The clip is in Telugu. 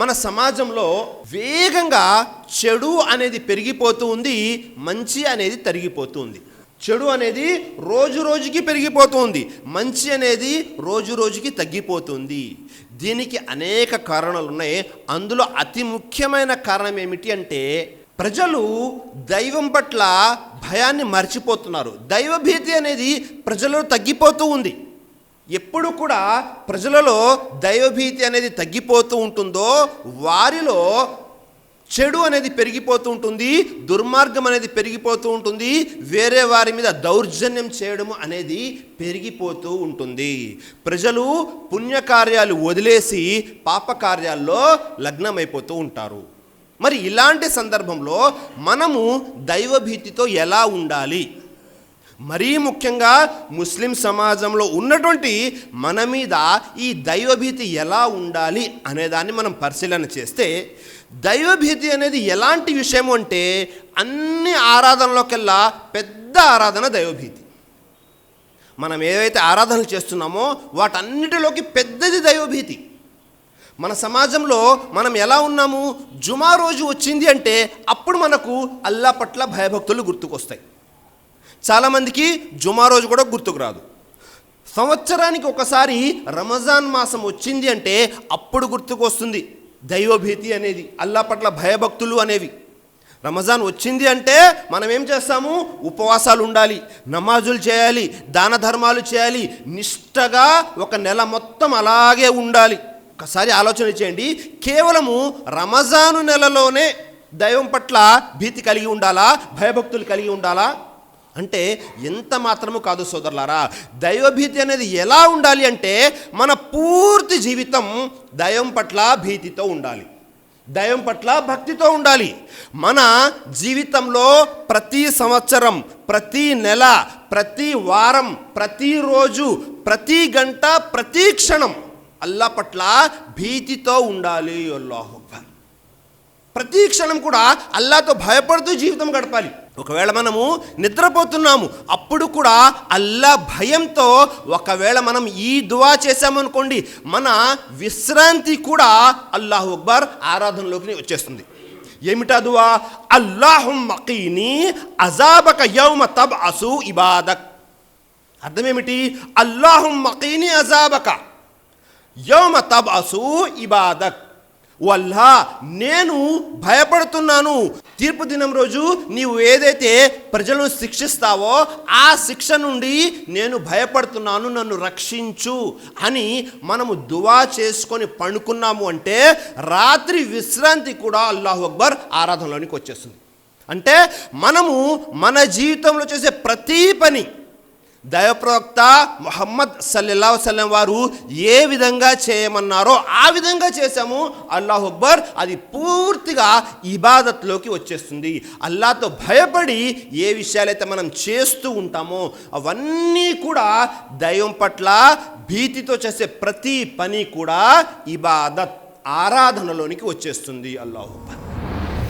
మన సమాజంలో వేగంగా చెడు అనేది పెరిగిపోతూ ఉంది మంచి అనేది తరిగిపోతూ ఉంది. చెడు అనేది రోజు రోజుకి పెరిగిపోతుంది మంచి అనేది రోజు రోజుకి తగ్గిపోతుంది దీనికి అనేక కారణాలు ఉన్నాయి. అందులో అతి ముఖ్యమైన కారణం ఏమిటి అంటే ప్రజలు దైవం పట్ల భయాన్ని మర్చిపోతున్నారు. దైవభీతి అనేది ప్రజలు తగ్గిపోతూ ఉంది. ఎప్పుడు కూడా ప్రజలలో దైవభీతి అనేది తగ్గిపోతూ ఉంటుందో వారిలో చెడు అనేది పెరిగిపోతూ ఉంటుంది దుర్మార్గం అనేది పెరిగిపోతూ ఉంటుంది వేరే వారి మీద దౌర్జన్యం చేయడం అనేది పెరిగిపోతూ ఉంటుంది. ప్రజలు పుణ్యకార్యాలు వదిలేసి పాపకార్యాల్లో లగ్నమైపోతూ ఉంటారు. మరి ఇలాంటి సందర్భంలో మనము దైవభీతితో ఎలా ఉండాలి? మరీ ముఖ్యంగా ముస్లిం సమాజంలో ఉన్నటువంటి మన మీద ఈ దైవభీతి ఎలా ఉండాలి అనేదాన్ని మనం పరిశీలన చేస్తే దైవభీతి అనేది ఎలాంటి విషయం అంటే అన్ని ఆరాధనలోకెల్లా పెద్ద ఆరాధన దైవభీతి. మనం ఏవైతే ఆరాధనలు చేస్తున్నామో వాటన్నిటిలోకి పెద్దది దైవభీతి. మన సమాజంలో మనం ఎలా ఉన్నాము? జుమా రోజు వచ్చింది అంటే అప్పుడు మనకు అల్లా పట్ల భయభక్తులు గుర్తుకొస్తాయి. చాలామందికి జుమా రోజు కూడా గుర్తుకు రాదు. సంవత్సరానికి ఒకసారి రమజాన్ మాసం వచ్చింది అంటే అప్పుడు గుర్తుకు వస్తుంది. దైవభీతి అనేది అల్లా పట్ల భయభక్తులు అనేవి. రమజాన్ వచ్చింది అంటే మనం ఏం చేస్తాము? ఉపవాసాలు ఉండాలి నమాజులు చేయాలి దాన ధర్మాలు చేయాలి నిష్టగా ఒక నెల మొత్తం అలాగే ఉండాలి. ఒకసారి ఆలోచన చేయండి కేవలము రమజాను నెలలోనే దైవం పట్ల భీతి కలిగి ఉండాలా? భయభక్తులు కలిగి ఉండాలా? అంటే ఎంత మాత్రము కాదు సోదరులారా దైవభీతి అనేది ఎలా ఉండాలి అంటే మన పూర్తి జీవితం దైవం పట్ల భీతితో ఉండాలి. దైవం పట్ల భక్తితో ఉండాలి. మన జీవితంలో ప్రతి సంవత్సరం ప్రతి నెల ప్రతి వారం ప్రతిరోజు ప్రతి గంట ప్రతి క్షణం అల్లా పట్ల భీతితో ఉండాలి అల్లాహు. ప్రతి క్షణం కూడా అల్లాతో భయపడుతూ జీవితం గడపాలి. ఒకవేళ మనము నిద్రపోతున్నాము అప్పుడు కూడా అల్లా భయంతో ఒకవేళ మనం ఈ దువా చేసామనుకోండి మన విశ్రాంతి కూడా అల్లాహు అక్బర్ ఆరాధనలోకి వచ్చేస్తుంది. ఏమిటా దువా? అల్లాహు మకీని అజాబక యౌమ తబ్ అసు ఇబాదక్. అర్థమేమిటి? అల్లాహు మకీని అజాబక యౌమ తబ్ అసు ఇబాదక్. వల్లా నేను భయపడుతున్నాను. తీర్పు దినం రోజు నీవు ఏదైతే ప్రజలను శిక్షిస్తావో ఆ శిక్ష నుండి నేను భయపడుతున్నాను నన్ను రక్షించు అని మనము దువా చేసుకొని పండుకున్నాము అంటే రాత్రి విశ్రాంతి కూడా అల్లాహు అక్బర్ ఆరాధనలోనికి వచ్చేస్తుంది. అంటే మనము మన జీవితంలో చేసే ప్రతి పని దైవప్రవక్త మొహమ్మద్ సల్లెల్లా సల్లం వారు ఏ విధంగా చేయమన్నారో ఆ విధంగా చేశాము. అల్లాహ్ అక్బర్ అది పూర్తిగా ఇబాదత్లోకి వచ్చేస్తుంది. అల్లాతో భయపడి ఏ విషయాలైతే మనం చేస్తూ ఉంటామో అవన్నీ కూడా దైవం పట్ల భీతితో చేసే ప్రతి పని కూడా ఇబాదత్ ఆరాధనలోనికి వచ్చేస్తుంది. అల్లాహ్ అక్బర్.